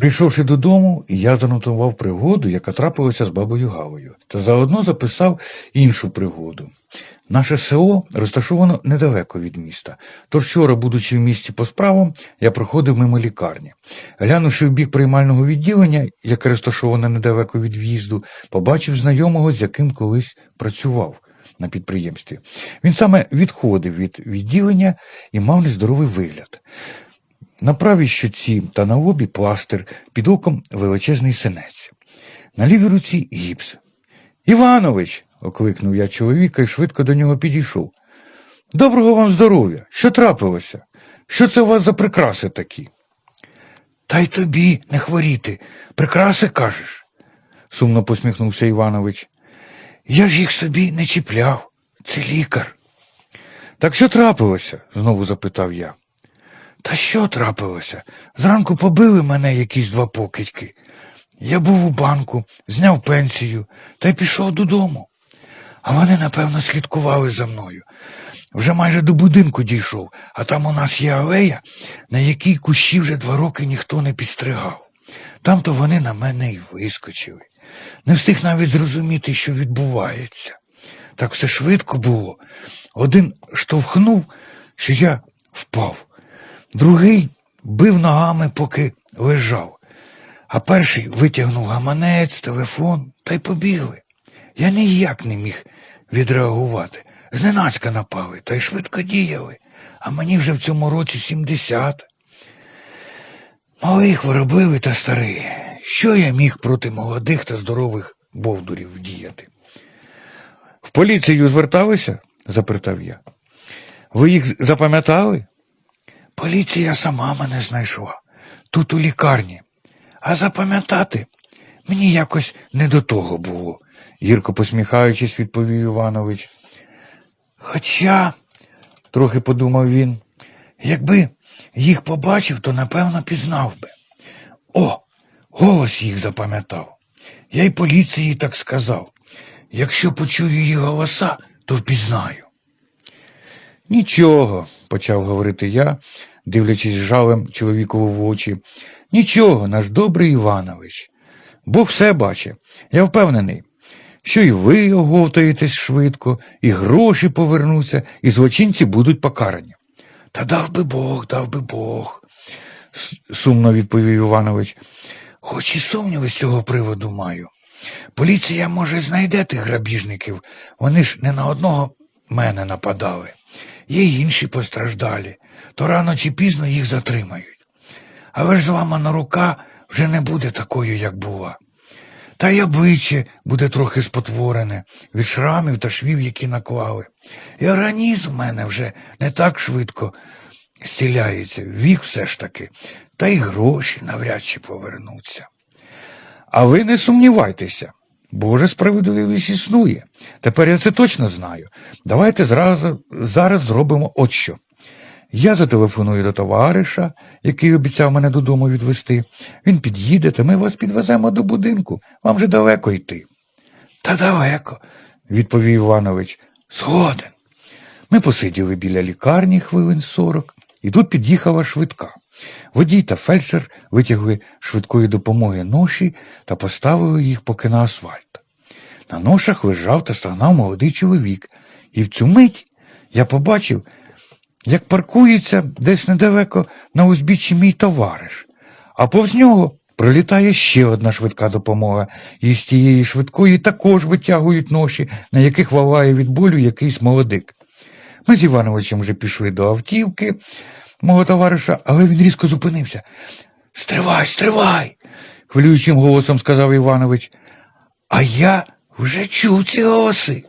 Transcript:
Прийшовши додому, я занотував пригоду, яка трапилася з бабою Гавою, та заодно записав іншу пригоду. Наше село розташовано недалеко від міста, тож вчора, будучи в місті по справам, я проходив мимо лікарні. Глянувши в бік приймального відділення, яке розташоване недалеко від в'їзду, побачив знайомого, з яким колись працював на підприємстві. Він саме відходив від відділення і мав нездоровий вигляд. На правій щоці та на лобі пластир, під оком величезний синець. На лівій руці гіпс. Іванович. окликнув я чоловіка і швидко до нього підійшов. Доброго вам здоров'я! Що трапилося? Що це у вас за прикраси такі? Та й тобі не хворіти. Прикраси кажеш, сумно посміхнувся Іванович. Я ж їх собі не чіпляв. Це лікар. Так що трапилося? знову запитав я. Та що трапилося? Зранку побили мене якісь два покидьки. Я був у банку, зняв пенсію та й пішов додому. А вони, напевно, слідкували за мною. Вже майже до будинку дійшов, а там у нас є алея, на якій кущі вже два роки ніхто не підстригав. Там-то вони на мене й вискочили. Не встиг навіть зрозуміти, що відбувається. Так все швидко було. Один штовхнув, що я впав. Другий бив ногами, поки лежав, а перший витягнув гаманець, телефон та й побігли. Я ніяк не міг відреагувати. Зненацька напали та й швидко діяли, а мені вже в цьому році сімдесят. Малий хворобливий та старий. Що я міг проти молодих та здорових бовдурів діяти? В поліцію зверталися? запитав я. Ви їх запам'ятали? Поліція сама мене знайшла, тут у лікарні. А запам'ятати мені якось не до того було, гірко посміхаючись, відповів Іванович. Хоча, трохи подумав він, якби їх побачив, то напевно пізнав би. О, голос їх запам'ятав. Я й поліції так сказав. Якщо почую її голоса, то впізнаю. Нічого, почав говорити я, дивлячись жалем чоловікову в очі. Нічого, наш добрий Іванович. Бог все бачить. Я впевнений, що і ви оговтаєтесь швидко, і гроші повернуться, і злочинці будуть покарані. Та дав би Бог, дав би Бог, сумно відповів Іванович. Хоч і сумніви з цього приводу маю. Поліція, може, знайде тих грабіжників. Вони ж не на одного мене нападали. Є інші постраждалі, то рано чи пізно їх затримають. Але ж зламана рука вже не буде такою, як була. Та й обличчя буде трохи спотворене від шрамів та швів, які наклали. І організм в мене вже не так швидко зціляється, вік все ж таки, та й гроші навряд чи повернуться. А ви не сумнівайтеся. Божа справедливість існує. Тепер я це точно знаю. Давайте зразу, зараз зробимо от що. Я зателефоную до товариша, який обіцяв мене додому відвезти. Він під'їде, та ми вас підвеземо до будинку. Вам же далеко йти. Та далеко, відповів Іванович. Згоден. Ми посиділи біля лікарні хвилин сорок, і тут під'їхала швидка. Водій та фельдшер витягли швидкої допомоги ноші та поставили їх поки на асфальт. На ношах лежав та стогнав молодий чоловік, і в цю мить я побачив, як паркується десь недалеко на узбіччі мій товариш, а повз нього пролітає ще одна швидка допомога, і з тієї швидкої також витягують ноші, на яких валає від болю якийсь молодик. Ми з Івановичем вже пішли до автівки мого товариша, але він різко зупинився. Стривай, стривай, хвилюючим голосом сказав Іванович. А я вже чув ці голоси.